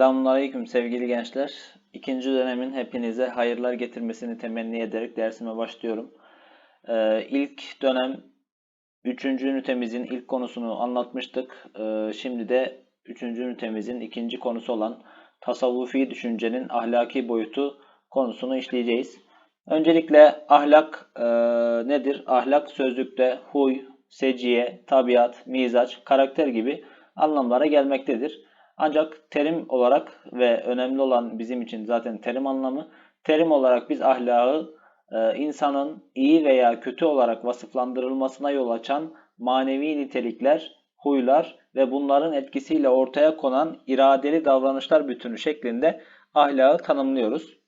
Selamünaleyküm sevgili gençler. İkinci dönemin hepinize hayırlar getirmesini temenni ederek dersime başlıyorum. Ee, ilk dönem üçüncü ünitemizin ilk konusunu anlatmıştık. Ee, şimdi de üçüncü ünitemizin ikinci konusu olan tasavvufi düşüncenin ahlaki boyutu konusunu işleyeceğiz. Öncelikle ahlak e, nedir? Ahlak sözlükte huy, seciye, tabiat, mizaç, karakter gibi anlamlara gelmektedir. Ancak terim olarak ve önemli olan bizim için zaten terim anlamı, terim olarak biz ahlakı e, insanın iyi veya kötü olarak vasıflandırılmasına yol açan manevi nitelikler, huylar ve bunların etkisiyle ortaya konan iradeli davranışlar bütünü şeklinde ahlakı tanımlıyoruz.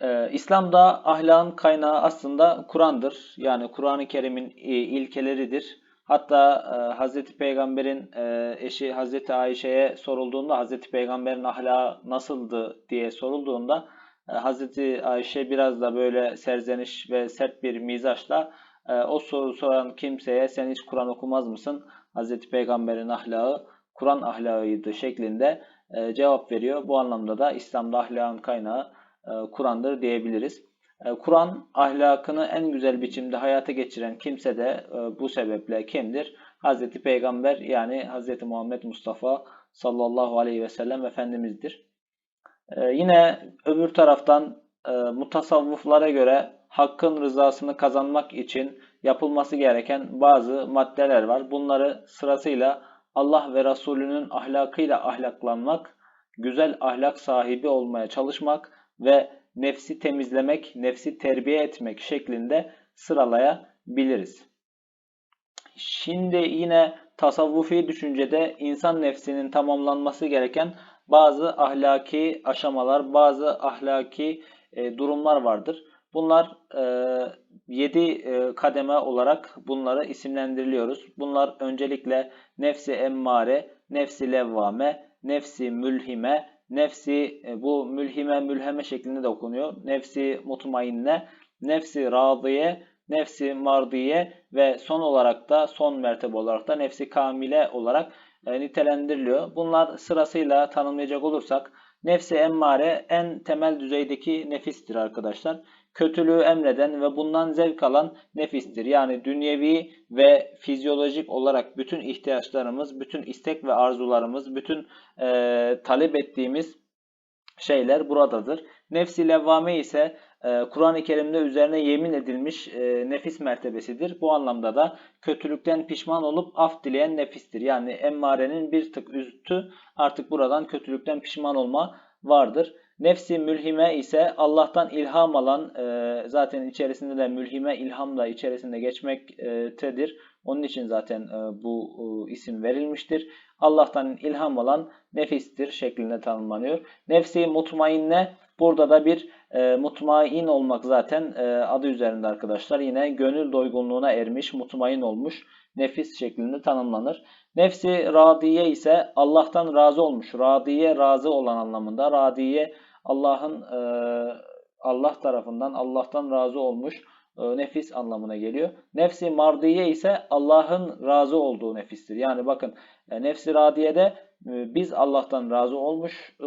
Ee, İslam'da ahlakın kaynağı aslında Kur'an'dır. Yani Kur'an-ı Kerim'in e, ilkeleridir. Hatta e, Hz. Peygamber'in e, eşi Hz. Ayşe'ye sorulduğunda Hz. Peygamber'in ahlakı nasıldı diye sorulduğunda e, Hz. Ayşe biraz da böyle serzeniş ve sert bir mizaçla e, o soru soran kimseye sen hiç Kur'an okumaz mısın? Hz. Peygamber'in ahlakı Kur'an ahlakıydı şeklinde e, cevap veriyor. Bu anlamda da İslam'da ahlakın kaynağı e, Kur'an'dır diyebiliriz. E, Kur'an ahlakını en güzel biçimde hayata geçiren kimse de e, bu sebeple kimdir? Hz. Peygamber yani Hz. Muhammed Mustafa sallallahu aleyhi ve sellem Efendimiz'dir. Yine öbür taraftan mutasavvıflara göre hakkın rızasını kazanmak için yapılması gereken bazı maddeler var. Bunları sırasıyla Allah ve Resulünün ahlakıyla ahlaklanmak, güzel ahlak sahibi olmaya çalışmak ve nefsi temizlemek, nefsi terbiye etmek şeklinde sıralayabiliriz. Şimdi yine tasavvufi düşüncede insan nefsinin tamamlanması gereken bazı ahlaki aşamalar, bazı ahlaki e, durumlar vardır. Bunlar e, 7 e, kademe olarak bunları isimlendiriliyoruz. Bunlar öncelikle nefsi emmare, nefsi levvame, nefsi mülhime, Nefsi e, bu mülhime mülheme şeklinde de okunuyor. Nefsi mutmainne, nefsi radiye, nefsi mardiye ve son olarak da son mertebe olarak da nefsi kamile olarak e, nitelendiriliyor. Bunlar sırasıyla tanımlayacak olursak nefsi emmare en temel düzeydeki nefistir arkadaşlar kötülüğü emreden ve bundan zevk alan nefistir. Yani dünyevi ve fizyolojik olarak bütün ihtiyaçlarımız, bütün istek ve arzularımız, bütün e, talep ettiğimiz şeyler buradadır. Nefsi levvame ise e, Kur'an-ı Kerim'de üzerine yemin edilmiş e, nefis mertebesidir. Bu anlamda da kötülükten pişman olup af dileyen nefistir. Yani emmarenin bir tık üstü artık buradan kötülükten pişman olma vardır. Nefsi mülhime ise Allah'tan ilham alan e, zaten içerisinde de mülhime ilham da içerisinde geçmektedir. Onun için zaten e, bu e, isim verilmiştir. Allah'tan ilham alan nefistir şeklinde tanımlanıyor. Nefsi mutmainne burada da bir e, mutmain olmak zaten adı üzerinde arkadaşlar. Yine gönül doygunluğuna ermiş, mutmain olmuş nefis şeklinde tanımlanır. Nefsi radiye ise Allah'tan razı olmuş. Radiye razı olan anlamında. Radiye Allah'ın e, Allah tarafından Allah'tan razı olmuş e, nefis anlamına geliyor. Nefsi mardiye ise Allah'ın razı olduğu nefistir. Yani bakın e, nefsi radiyede e, biz Allah'tan razı olmuş e,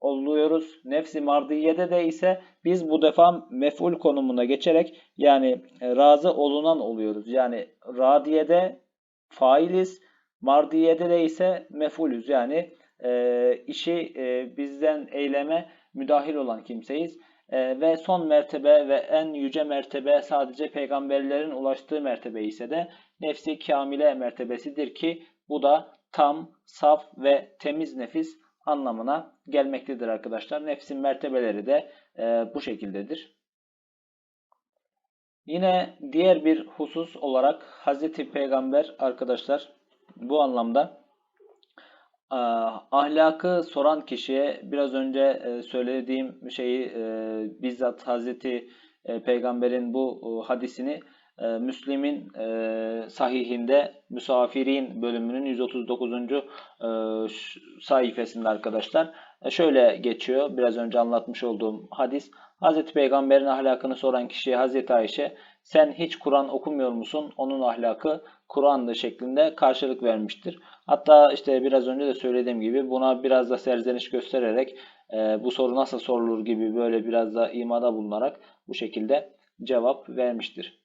oluyoruz. Nefsi mardiyede de ise biz bu defa mef'ul konumuna geçerek yani e, razı olunan oluyoruz. Yani radiyede failiz, mardiyede de ise mef'ulüz. Yani e, işi e, bizden eyleme müdahil olan kimseyiz. E, ve son mertebe ve en yüce mertebe sadece peygamberlerin ulaştığı mertebe ise de nefsi kamile mertebesidir ki bu da tam, saf ve temiz nefis anlamına gelmektedir arkadaşlar. Nefsin mertebeleri de e, bu şekildedir. Yine diğer bir husus olarak Hazreti Peygamber arkadaşlar bu anlamda ahlakı soran kişiye biraz önce söylediğim şeyi bizzat Hazreti Peygamber'in bu hadisini Müslim'in sahihinde Müsafirin bölümünün 139. sayfasında arkadaşlar şöyle geçiyor. Biraz önce anlatmış olduğum hadis. Hazreti Peygamber'in ahlakını soran kişiye Hazreti Ayşe sen hiç Kur'an okumuyor musun? Onun ahlakı Kur'an'dı şeklinde karşılık vermiştir. Hatta işte biraz önce de söylediğim gibi buna biraz da serzeniş göstererek e, bu soru nasıl sorulur gibi böyle biraz da imada bulunarak bu şekilde cevap vermiştir.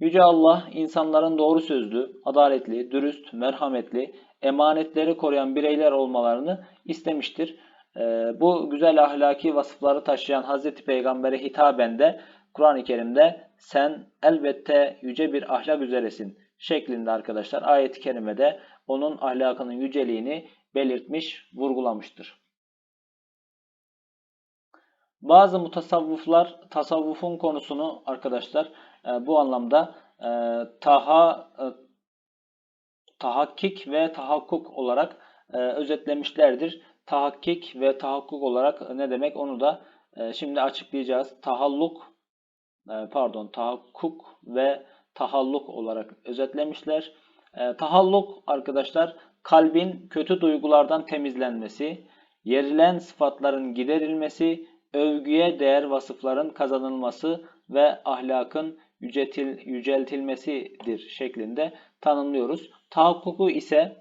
Yüce Allah insanların doğru sözlü, adaletli, dürüst, merhametli, emanetleri koruyan bireyler olmalarını istemiştir. Ee, bu güzel ahlaki vasıfları taşıyan Hazreti Peygamber'e hitaben de Kur'an-ı Kerim'de sen elbette yüce bir ahlak üzeresin şeklinde arkadaşlar ayet-i kerimede onun ahlakının yüceliğini belirtmiş, vurgulamıştır. Bazı mutasavvıflar tasavvufun konusunu arkadaşlar e, bu anlamda e, taha e, tahakkik ve tahakkuk olarak e, özetlemişlerdir. Tahakkik ve tahakkuk olarak ne demek onu da e, şimdi açıklayacağız. Tahalluk pardon tahakkuk ve tahalluk olarak özetlemişler. E, tahalluk arkadaşlar kalbin kötü duygulardan temizlenmesi, yerilen sıfatların giderilmesi, övgüye değer vasıfların kazanılması ve ahlakın yücetil, yüceltilmesidir şeklinde tanımlıyoruz. Tahakkuku ise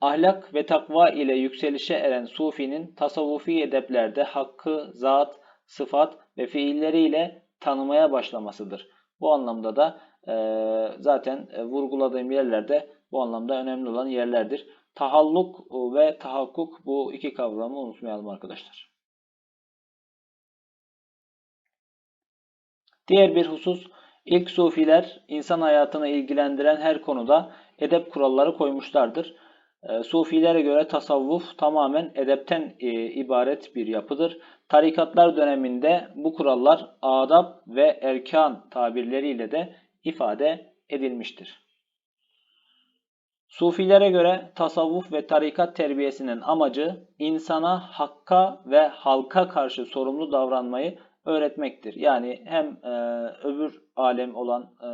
ahlak ve takva ile yükselişe eren sufinin tasavvufi edeplerde hakkı, zat, sıfat ve fiilleriyle tanımaya başlamasıdır. Bu anlamda da e, zaten e, vurguladığım yerlerde bu anlamda önemli olan yerlerdir. Tahalluk ve tahakkuk bu iki kavramı unutmayalım arkadaşlar. Diğer bir husus ilk sufiler insan hayatını ilgilendiren her konuda edep kuralları koymuşlardır. E, sufilere göre tasavvuf tamamen edepten e, ibaret bir yapıdır. Tarikatlar döneminde bu kurallar adab ve erkan tabirleriyle de ifade edilmiştir. Sufilere göre tasavvuf ve tarikat terbiyesinin amacı insana hakka ve halka karşı sorumlu davranmayı öğretmektir. Yani hem e, öbür alem olan e,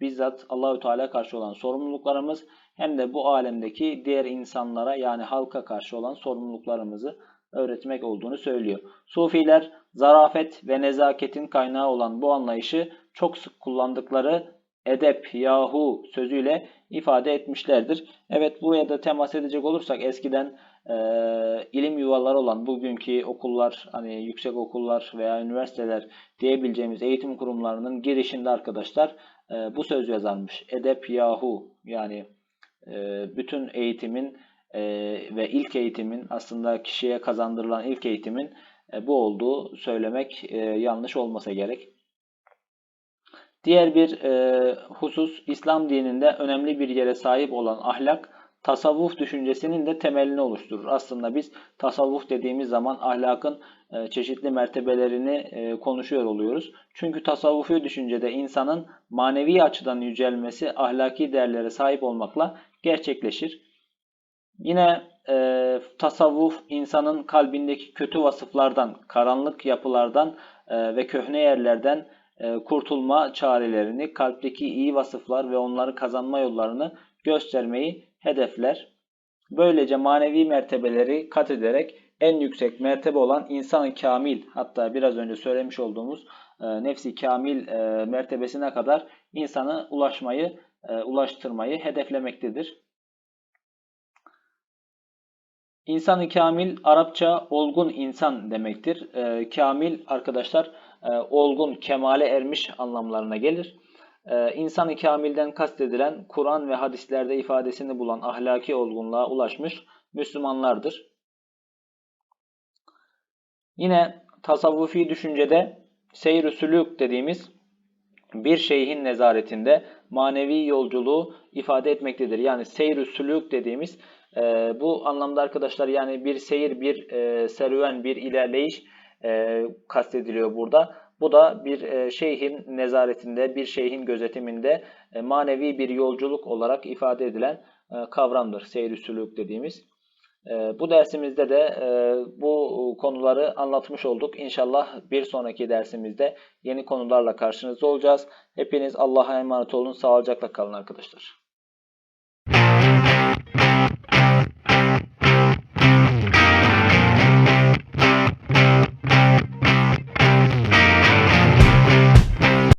bizzat Allahü Teala karşı olan sorumluluklarımız hem de bu alemdeki diğer insanlara yani halka karşı olan sorumluluklarımızı öğretmek olduğunu söylüyor. Sufiler zarafet ve nezaketin kaynağı olan bu anlayışı çok sık kullandıkları edep yahu sözüyle ifade etmişlerdir. Evet buraya da temas edecek olursak eskiden e, ilim yuvaları olan bugünkü okullar hani yüksek okullar veya üniversiteler diyebileceğimiz eğitim kurumlarının girişinde arkadaşlar e, bu söz yazarmış. Edep yahu yani bütün eğitimin e, ve ilk eğitimin aslında kişiye kazandırılan ilk eğitimin e, bu olduğu söylemek e, yanlış olmasa gerek. Diğer bir husus İslam dininde önemli bir yere sahip olan ahlak tasavvuf düşüncesinin de temelini oluşturur. Aslında biz tasavvuf dediğimiz zaman ahlakın e, çeşitli mertebelerini e, konuşuyor oluyoruz. Çünkü tasavvufi düşüncede insanın manevi açıdan yücelmesi ahlaki değerlere sahip olmakla gerçekleşir. Yine e, tasavvuf insanın kalbindeki kötü vasıflardan, karanlık yapılardan e, ve köhne yerlerden e, kurtulma çarelerini, kalpteki iyi vasıflar ve onları kazanma yollarını göstermeyi hedefler. Böylece manevi mertebeleri kat ederek en yüksek mertebe olan insan kamil hatta biraz önce söylemiş olduğumuz e, nefsi kamil e, mertebesine kadar insanı ulaşmayı, ulaştırmayı hedeflemektedir. İnsanı kamil Arapça olgun insan demektir. kamil arkadaşlar e, olgun, kemale ermiş anlamlarına gelir. E, İnsan-ı kamilden kastedilen Kur'an ve hadislerde ifadesini bulan ahlaki olgunluğa ulaşmış Müslümanlardır. Yine tasavvufi düşüncede seyr-ü sülük dediğimiz bir şeyhin nezaretinde manevi yolculuğu ifade etmektedir. Yani seyr-ü sülük dediğimiz e, bu anlamda arkadaşlar yani bir seyir, bir e, serüven, bir ilerleyiş e, kastediliyor burada. Bu da bir e, şeyhin nezaretinde, bir şeyhin gözetiminde e, manevi bir yolculuk olarak ifade edilen e, kavramdır. Seyir-i sülük dediğimiz. Bu dersimizde de bu konuları anlatmış olduk. İnşallah bir sonraki dersimizde yeni konularla karşınızda olacağız. Hepiniz Allah'a emanet olun. Sağlıcakla kalın arkadaşlar.